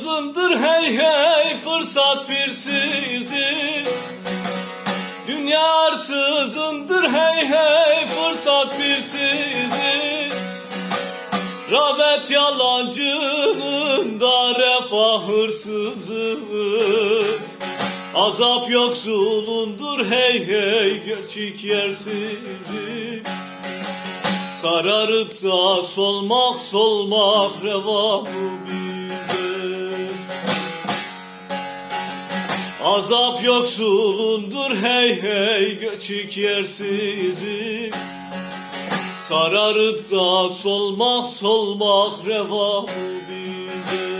arsızındır hey hey fırsat bir sizi Dünya arsızındır hey hey fırsat bir sizi Rağbet yalancının da refah hırsızı Azap yoksulundur hey hey göçük yersizi Sararıp da solmak solmak reva bize Azap yoksulundur hey hey göçük yersizi Sararıp da solmak solmak reva bize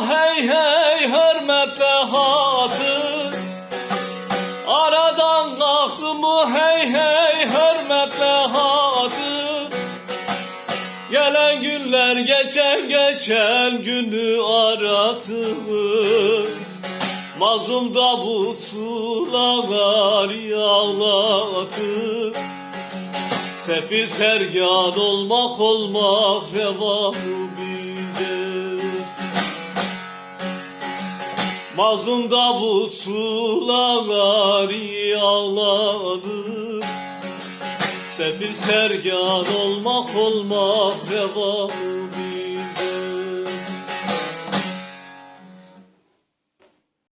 hey hey hürmetle hatır Aradan lafımı hey hey hürmetle hatır Gelen günler geçen geçen günü aratır. Mazlum Davut sular yağlatır. Sefil sergan olmak olmak reva mı Mazlum Davut sular ağladı Sefil sergan olmak olmak bize